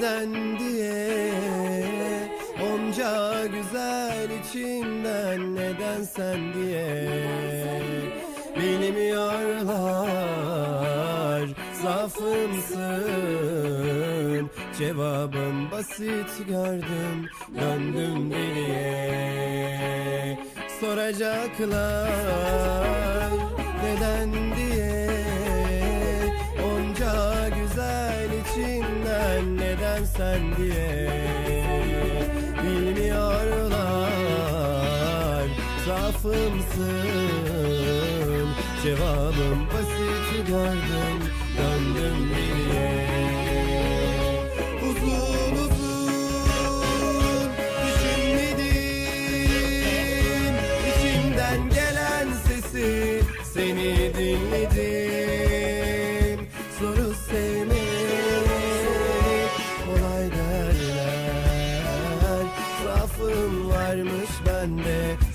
neden diye Onca güzel içinden neden sen diye Bilmiyorlar zaafımsın. Cevabım basit gördüm döndüm deliye. Soracaklar neden diye. Onca güzel içinden neden sen diye Bilmiyorlar. Zaafımsın Cevabım basit gördüm döndüm geriye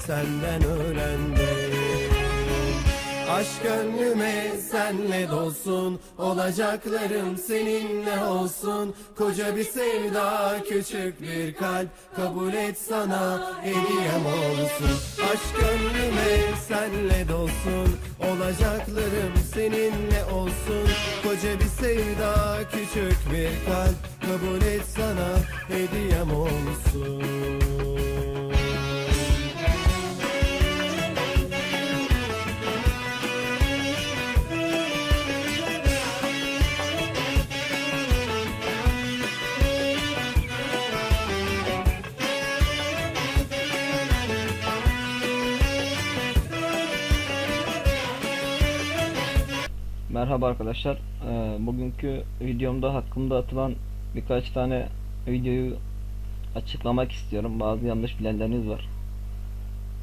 senden öğrendim Aşk gönlüme senle dolsun Olacaklarım seninle olsun. Koca bir sevda küçük bir kalp Kabul et sana hediyem olsun. Aşk gönlüme senle dolsun Olacaklarım seninle olsun. Koca bir sevda küçük bir kalp Kabul et sana hediyem olsun Merhaba arkadaşlar. Ee, bugünkü videomda hakkımda atılan birkaç tane videoyu açıklamak istiyorum. Bazı yanlış bilenleriniz var.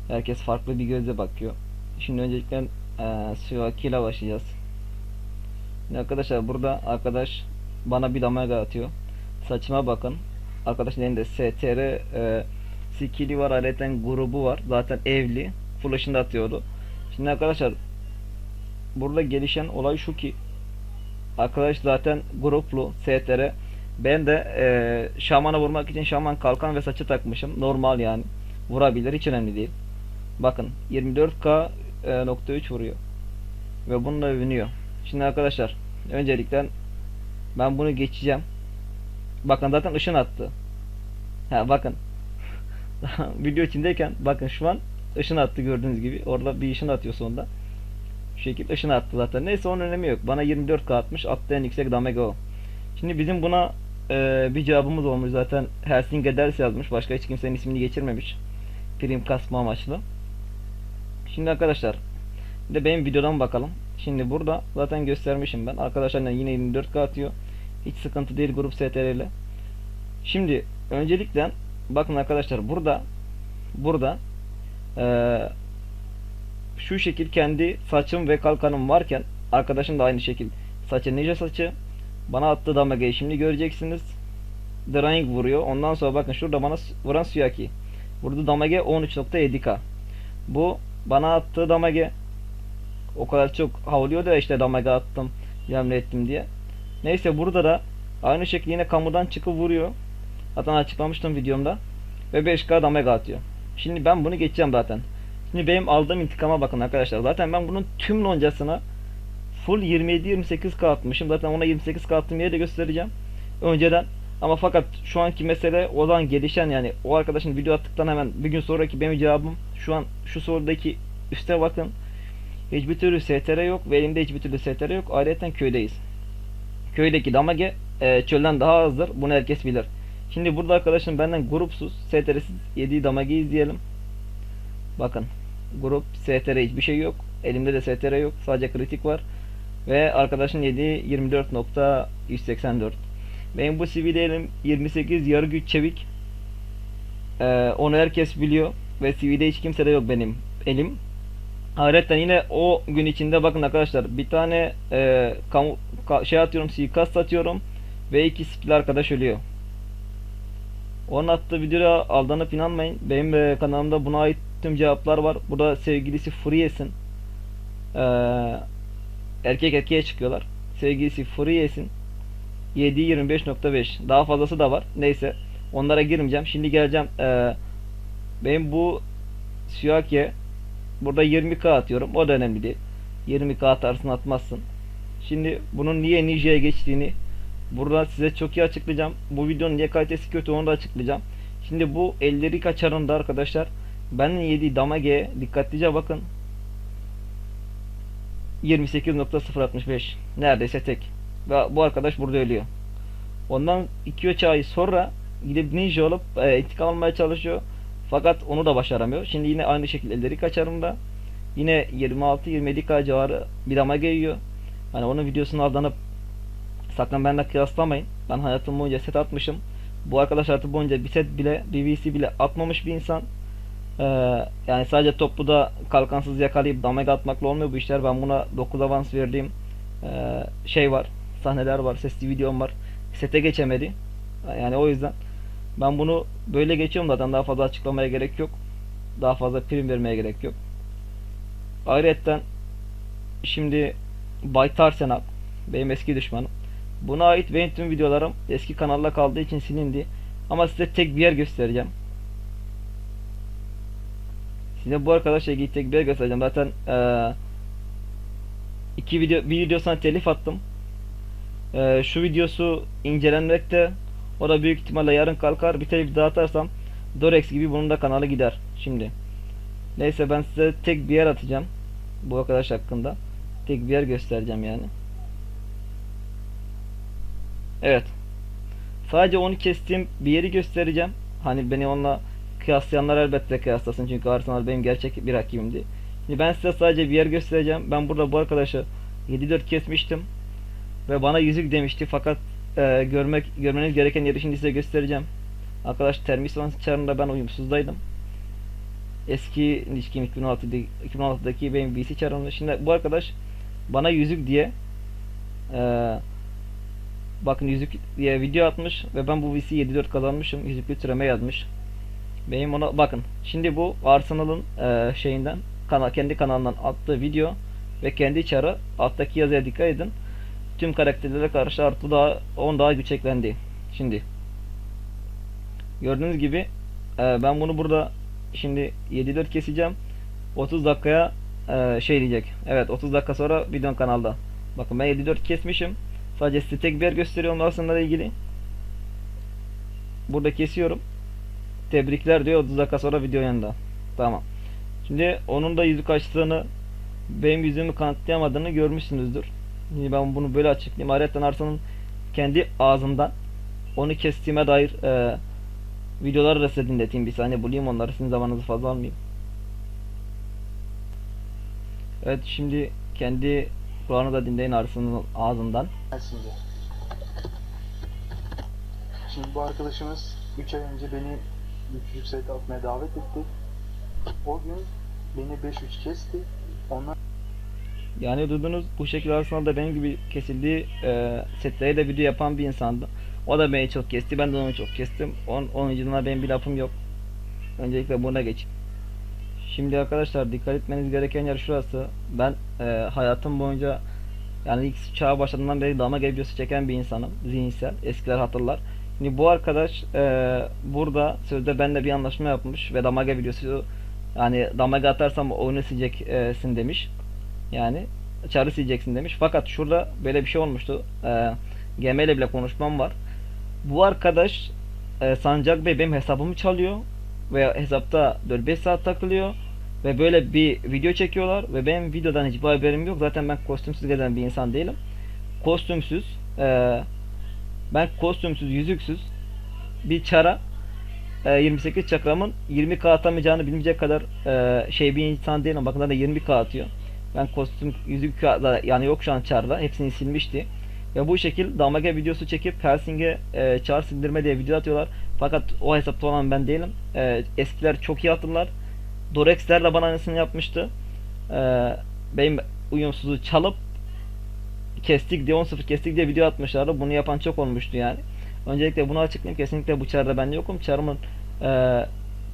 Herkes farklı bir gözle bakıyor. Şimdi öncelikle e, Suaki ile başlayacağız. Şimdi arkadaşlar burada arkadaş bana bir damga atıyor. Saçıma bakın. Arkadaşın elinde STR e, skill'i var. Ayrıca grubu var. Zaten evli. Flash'ını atıyordu. Şimdi arkadaşlar burada gelişen olay şu ki arkadaş zaten gruplu STR ben de e, şamana vurmak için şaman kalkan ve saçı takmışım. Normal yani. Vurabilir hiç önemli değil. Bakın 24k e, nokta 3 vuruyor. Ve bununla övünüyor. Şimdi arkadaşlar öncelikle ben bunu geçeceğim. Bakın zaten ışın attı. Ha bakın. Video içindeyken bakın şu an ışın attı gördüğünüz gibi. Orada bir ışın atıyor sonunda şu şekilde ışını attı zaten. Neyse onun önemi yok. Bana 24k atmış. Attı en yüksek damage o. Şimdi bizim buna e, bir cevabımız olmuş zaten. Helsing ders yazmış. Başka hiç kimsenin ismini geçirmemiş. Prim kasma amaçlı. Şimdi arkadaşlar bir de benim videodan bakalım. Şimdi burada zaten göstermişim ben. Arkadaşlar yine 24k atıyor. Hiç sıkıntı değil grup STR ile. Şimdi öncelikle bakın arkadaşlar burada burada eee şu şekil kendi saçım ve kalkanım varken arkadaşım da aynı şekil. Saçı ninja saçı. Bana attığı damage'yi şimdi göreceksiniz. Drying vuruyor. Ondan sonra bakın şurada bana vuran Suyaki. Burada damage 13.7k bu bana attığı damage. O kadar çok havlıyor da işte damage attım yemle ettim diye. Neyse burada da aynı şekilde yine kamudan çıkıp vuruyor. Zaten açıklamıştım videomda. Ve 5k damage atıyor. Şimdi ben bunu geçeceğim zaten Şimdi benim aldığım intikama bakın arkadaşlar. Zaten ben bunun tüm loncasına full 27-28k atmışım. Zaten ona 28k attığım yeri de göstereceğim. Önceden. Ama fakat şu anki mesele o zaman gelişen yani o arkadaşın video attıktan hemen bir gün sonraki benim cevabım şu an şu sorudaki üste bakın. Hiçbir türlü STR yok ve elimde hiçbir türlü STR yok. Ayrıca köydeyiz. Köydeki damage e, çölden daha azdır. Bunu herkes bilir. Şimdi burada arkadaşım benden grupsuz STR'siz yediği damage izleyelim. Bakın grup STR hiçbir şey yok. Elimde de STR yok. Sadece kritik var. Ve arkadaşın yediği 24.184. Benim bu CV'de elim 28 yarı güç çevik. Ee, onu herkes biliyor. Ve CV'de hiç kimse de yok benim elim. Ayrıca yine o gün içinde bakın arkadaşlar bir tane e, kamu, ka- şey atıyorum suikast atıyorum ve iki skill arkadaş ölüyor. Onun attığı videoya aldanıp inanmayın. Benim e, kanalımda buna ait tüm cevaplar var. Burada sevgilisi Free'sin. Ee, erkek erkeğe çıkıyorlar. Sevgilisi Free'sin. 7 25.5 daha fazlası da var. Neyse onlara girmeyeceğim. Şimdi geleceğim. Ee, benim bu Suyaki'ye burada 20k atıyorum. O da önemli değil. 20k atarsın atmazsın. Şimdi bunun niye Ninja'ya geçtiğini burada size çok iyi açıklayacağım. Bu videonun niye kalitesi kötü onu da açıklayacağım. Şimdi bu elleri kaçarında arkadaşlar benim yediği damage dikkatlice bakın. 28.065 neredeyse tek. Ve bu arkadaş burada ölüyor. Ondan 2-3 ay sonra gidip ninja olup e, intikam almaya çalışıyor. Fakat onu da başaramıyor. Şimdi yine aynı şekilde elleri kaçarında. Yine 26-27k civarı bir damage yiyor. Hani onun videosunu aldanıp sakın benimle kıyaslamayın. Ben hayatım boyunca set atmışım. Bu arkadaş hayatı boyunca bir set bile, bir VC bile atmamış bir insan. Ee, yani sadece topluda kalkansız yakalayıp damage atmakla olmuyor bu işler. Ben buna 9 avans verdiğim ee, şey var. Sahneler var, sesli videom var. Sete geçemedi. Yani o yüzden ben bunu böyle geçiyorum zaten daha fazla açıklamaya gerek yok. Daha fazla prim vermeye gerek yok. Ayrıca şimdi Baytar Senal benim eski düşmanım. Buna ait benim tüm videolarım eski kanalda kaldığı için silindi. Ama size tek bir yer göstereceğim. Size bu arkadaşla tek bir göstereceğim. Zaten eee iki video bir videosuna telif attım. Eee, şu videosu incelenmekte. O da büyük ihtimalle yarın kalkar. Bir telif daha atarsam Dorex gibi bunun da kanalı gider. Şimdi. Neyse ben size tek bir yer atacağım. Bu arkadaş hakkında. Tek bir yer göstereceğim yani. Evet. Sadece onu kestiğim bir yeri göstereceğim. Hani beni onunla kıyaslayanlar elbette kıyaslasın. Çünkü Arsenal benim gerçek bir rakibimdi. Şimdi ben size sadece bir yer göstereceğim. Ben burada bu arkadaşı 7-4 kesmiştim. Ve bana yüzük demişti. Fakat e, görmek görmeniz gereken yeri şimdi size göstereceğim. Arkadaş Termisvan çarında ben uyumsuzdaydım. Eski ilişkim 2016'da 2016'daki benim BC çarımdı. Şimdi bu arkadaş bana yüzük diye e, bakın yüzük diye video atmış ve ben bu VC 7-4 kazanmışım. Yüzüklü türeme yazmış. Benim ona bakın. Şimdi bu Arsenal'ın e, şeyinden kanal kendi kanalından attığı video ve kendi çarı alttaki yazıya dikkat edin. Tüm karakterlere karşı artı daha 10 daha güç eklendi. Şimdi gördüğünüz gibi e, ben bunu burada şimdi 7-4 keseceğim. 30 dakikaya e, şey diyecek. Evet 30 dakika sonra videom kanalda. Bakın ben 7-4 kesmişim. Sadece size tek bir yer gösteriyorum Arsenal'la ilgili. Burada kesiyorum. Tebrikler diyor 30 dakika sonra video yanında. Tamam. Şimdi onun da yüzük açtığını benim yüzümü kanıtlayamadığını görmüşsünüzdür. Şimdi ben bunu böyle açıklayayım. Ayrıca Arsenal'ın kendi ağzından onu kestiğime dair e, videoları da size dinleteyim. Bir saniye bulayım onları. Sizin zamanınızı fazla almayayım. Evet şimdi kendi Kur'an'ı da dinleyin Arsenal'ın ağzından. Şimdi. Şimdi bu arkadaşımız 3 ay önce beni 3. set atmaya davet etti. O gün beni 5-3 kesti. Ondan Yani duydunuz bu şekilde Arsenal'da benim gibi kesildiği e, setlere de video yapan bir insandı. O da beni çok kesti. Ben de onu çok kestim. Onun, onun yüzünden benim bir lafım yok. Öncelikle buna geçeyim. Şimdi arkadaşlar dikkat etmeniz gereken yer şurası. Ben e, hayatım boyunca yani ilk çağa başladığından beri dama videosu çeken bir insanım. Zihinsel. Eskiler hatırlar. Şimdi bu arkadaş e, burada sözde benimle bir anlaşma yapmış ve damage videosu yani damage atarsam oyunu sileceksin demiş. Yani çarı sileceksin demiş. Fakat şurada böyle bir şey olmuştu. E, GM ile bile konuşmam var. Bu arkadaş e, Sancak Bey benim hesabımı çalıyor ve hesapta 4-5 saat takılıyor ve böyle bir video çekiyorlar ve benim videodan hiçbir haberim yok. Zaten ben kostümsüz gezen bir insan değilim. Kostümsüz e, ben kostümsüz, yüzüksüz bir çara e, 28 çakramın 20k atamayacağını bilmeyecek kadar e, şey bir insan değilim. Bakın zaten 20k atıyor. Ben kostüm yüzük da yani yok şu an çarda. Hepsini silmişti. Ve bu şekil damage videosu çekip Helsing'e e, çar sildirme diye video atıyorlar. Fakat o hesapta olan ben değilim. E, eskiler çok iyi hatırlar. Dorexler de bana aynısını yapmıştı. E, benim uyumsuzu çalıp kestik diye 10-0 kestik diye video atmışlardı. Bunu yapan çok olmuştu yani. Öncelikle bunu açıklayayım. Kesinlikle bu çarda ben yokum. Çarımın e,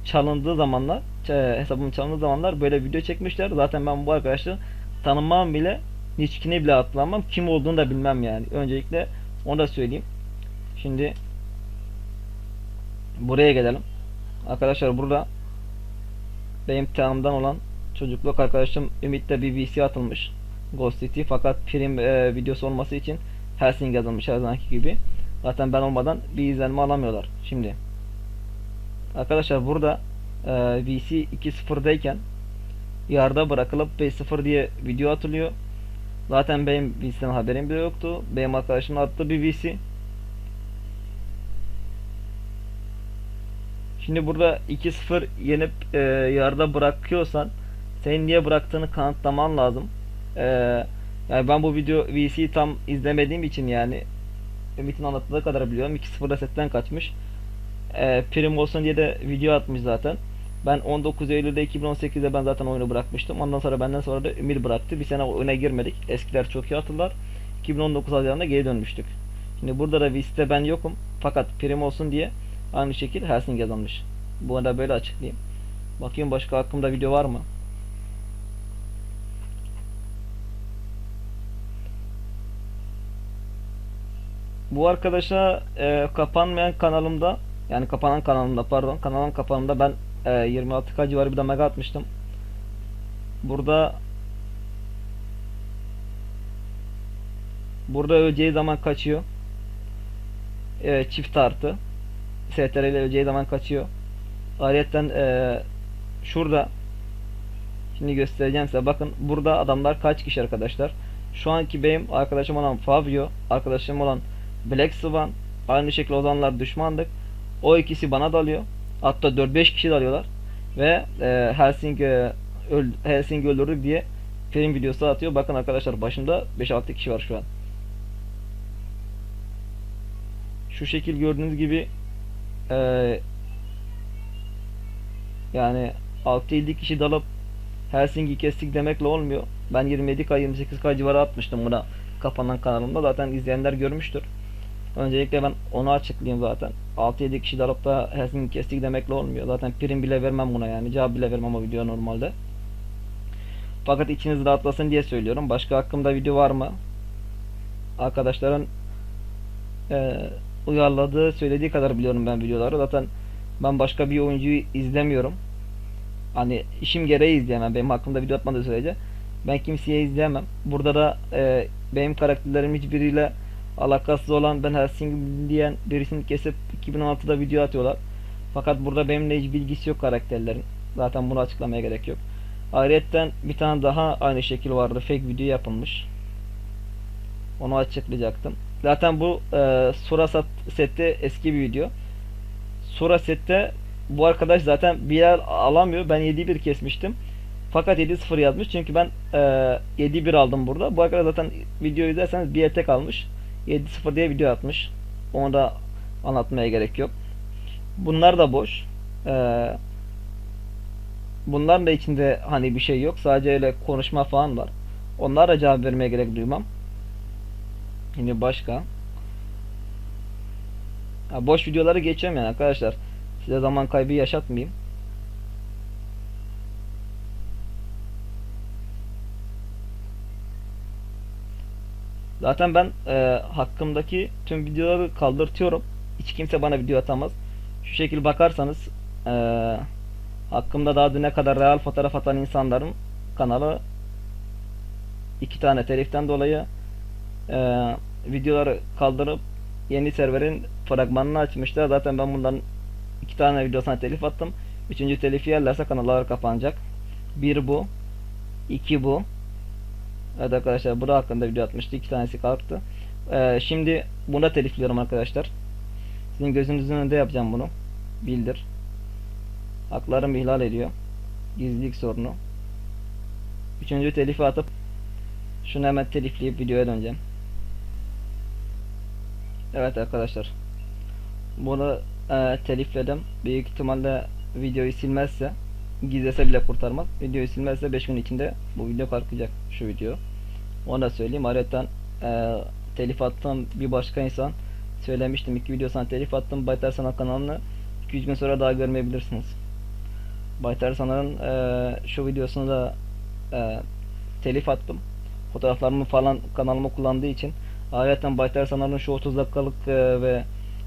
çalındığı zamanlar, ç- hesabımın çalındığı zamanlar böyle video çekmişler. Zaten ben bu arkadaşı tanımam bile, hiçkini bile atlamam. Kim olduğunu da bilmem yani. Öncelikle onu da söyleyeyim. Şimdi buraya gelelim. Arkadaşlar burada benim tanımdan olan çocukluk arkadaşım Ümit'te bir VC atılmış. Ghost City fakat prim e, videosu olması için Helsing yazılmış her zamanki gibi. Zaten ben olmadan bir izlenme alamıyorlar. Şimdi arkadaşlar burada e, VC 2.0'dayken yarda bırakılıp 5.0 diye video atılıyor. Zaten benim VC'den haberim bile yoktu. Benim arkadaşım attığı bir VC. Şimdi burada 2-0 yenip e, yarıda bırakıyorsan senin niye bıraktığını kanıtlaman lazım. E, yani ben bu video VC'yi tam izlemediğim için yani Ümit'in anlattığı kadar biliyorum. 2-0'da setten kaçmış. E, prim olsun diye de video atmış zaten. Ben 19 Eylül'de 2018'de ben zaten oyunu bırakmıştım. Ondan sonra benden sonra da Ümit bıraktı. Bir sene oyuna girmedik. Eskiler çok iyi hatırlar. 2019 Haziran'da geri dönmüştük. Şimdi burada da VC'de ben yokum. Fakat prim olsun diye aynı şekil Helsing yazılmış. Bunu da böyle açıklayayım. Bakayım başka aklımda video var mı? Bu arkadaşa e, kapanmayan kanalımda yani kapanan kanalımda pardon kanalın kapanımda ben e, 26k civarı bir de mega atmıştım. Burada Burada öleceği zaman kaçıyor. E, çift artı. STR ile öleceği zaman kaçıyor. Ayrıyeten e, şurada şimdi göstereceğim size. Bakın burada adamlar kaç kişi arkadaşlar. Şu anki benim arkadaşım olan Fabio, arkadaşım olan Black Swan, aynı şekilde o zamanlar düşmandık. O ikisi bana dalıyor. Hatta 4-5 kişi dalıyorlar. Ve e, Helsing e, öl, Helsing öldürdük diye film videosu atıyor. Bakın arkadaşlar başımda 5-6 kişi var şu an. Şu şekil gördüğünüz gibi e, yani 6-7 kişi dalıp Helsing'i kestik demekle olmuyor. Ben 27k 28k civarı atmıştım buna kapanan kanalımda. Zaten izleyenler görmüştür. Öncelikle ben onu açıklayayım zaten. 6-7 kişi dalıp da Helsing'i kestik demekle olmuyor. Zaten prim bile vermem buna yani. Cevap bile vermem o video normalde. Fakat içiniz rahatlasın diye söylüyorum. Başka hakkımda video var mı? Arkadaşların eee uyarladığı, söylediği kadar biliyorum ben videoları. Zaten ben başka bir oyuncuyu izlemiyorum. Hani işim gereği izleyemem. Benim hakkımda video atmadığı sürece. Ben kimseye izleyemem. Burada da e, benim karakterlerim hiçbiriyle alakasız olan ben Helsing diyen birisini kesip 2016'da video atıyorlar. Fakat burada benimle hiç bilgisi yok karakterlerin. Zaten bunu açıklamaya gerek yok. Ayrıca bir tane daha aynı şekil vardı. Fake video yapılmış. Onu açıklayacaktım. Zaten bu e, Sura sette eski bir video. Sura sette bu arkadaş zaten bir yer alamıyor. Ben 7-1 kesmiştim. Fakat 7-0 yazmış. Çünkü ben e, 7-1 aldım burada. Bu arkadaş zaten videoyu izlerseniz bir tek almış. 7-0 diye video atmış. Onu da anlatmaya gerek yok. Bunlar da boş. Ee, bunların da içinde hani bir şey yok. Sadece öyle konuşma falan var. Onlara cevap vermeye gerek duymam. Yine başka. Ha, boş videoları geçiyorum yani arkadaşlar. Size zaman kaybı yaşatmayayım. Zaten ben e, hakkımdaki tüm videoları kaldırtıyorum. Hiç kimse bana video atamaz. Şu şekil bakarsanız e, hakkımda daha düne kadar real fotoğraf atan insanların kanalı iki tane teliften dolayı e, videoları kaldırıp yeni serverin fragmanını açmışlar. Zaten ben bundan iki tane videosuna telif attım. Üçüncü telifi yerlerse kanallar kapanacak. Bir bu. iki bu. Evet arkadaşlar burada hakkında video atmıştı. iki tanesi kalktı. Ee, şimdi buna telifliyorum arkadaşlar. Sizin gözünüzün önünde yapacağım bunu. Bildir. Haklarım ihlal ediyor. Gizlilik sorunu. Üçüncü telifi atıp şunu hemen telifleyip videoya döneceğim. Evet arkadaşlar. Bunu e, telifledim. Büyük ihtimalle videoyu silmezse gizlese bile kurtarmaz. Videoyu silmezse 5 gün içinde bu video kalkacak şu video. Onu da söyleyeyim. Ayrıca e, telif attığım bir başka insan söylemiştim. iki videosuna telif attım. Baytar Sanat kanalını 200 gün sonra daha görmeyebilirsiniz. Baytar Sanat'ın e, şu videosunu da e, telif attım. Fotoğraflarımı falan kanalıma kullandığı için Ayrıca Baytar Sanat'ın şu 30 dakikalık e, ve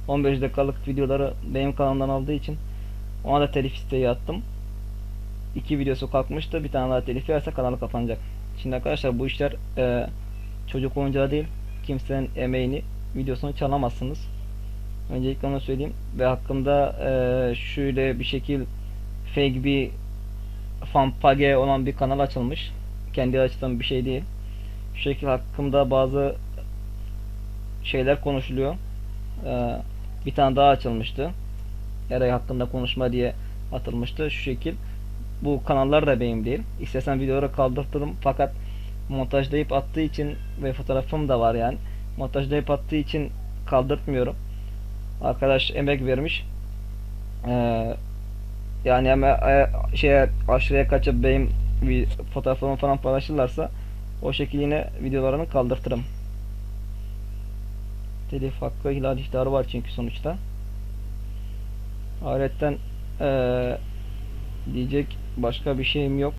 15 dakikalık videoları benim kanalımdan aldığı için ona da telif isteği attım. İki videosu kalkmıştı. Bir tane daha telif yerse kanalı kapanacak. Şimdi arkadaşlar bu işler e, çocuk oyuncağı değil. Kimsenin emeğini, videosunu çalamazsınız. Öncelikle onu söyleyeyim. Ve hakkında e, şöyle bir şekil fake bir fanpage olan bir kanal açılmış. Kendi açtığım bir şey değil. Şu şekil hakkında bazı şeyler konuşuluyor. Ee, bir tane daha açılmıştı. Eray hakkında konuşma diye atılmıştı. Şu şekil. Bu kanallar da benim değil. İstesem videoları kaldırtırım fakat montajlayıp attığı için ve fotoğrafım da var yani. Montajlayıp attığı için kaldırtmıyorum. Arkadaş emek vermiş. Ee, yani ama e, şeye aşırıya kaçıp benim fotoğraflarımı falan paylaşırlarsa o şekil yine videolarını kaldırtırım. Telif hakkı ihlal ihtarı var çünkü sonuçta. Ayrıca diyecek başka bir şeyim yok.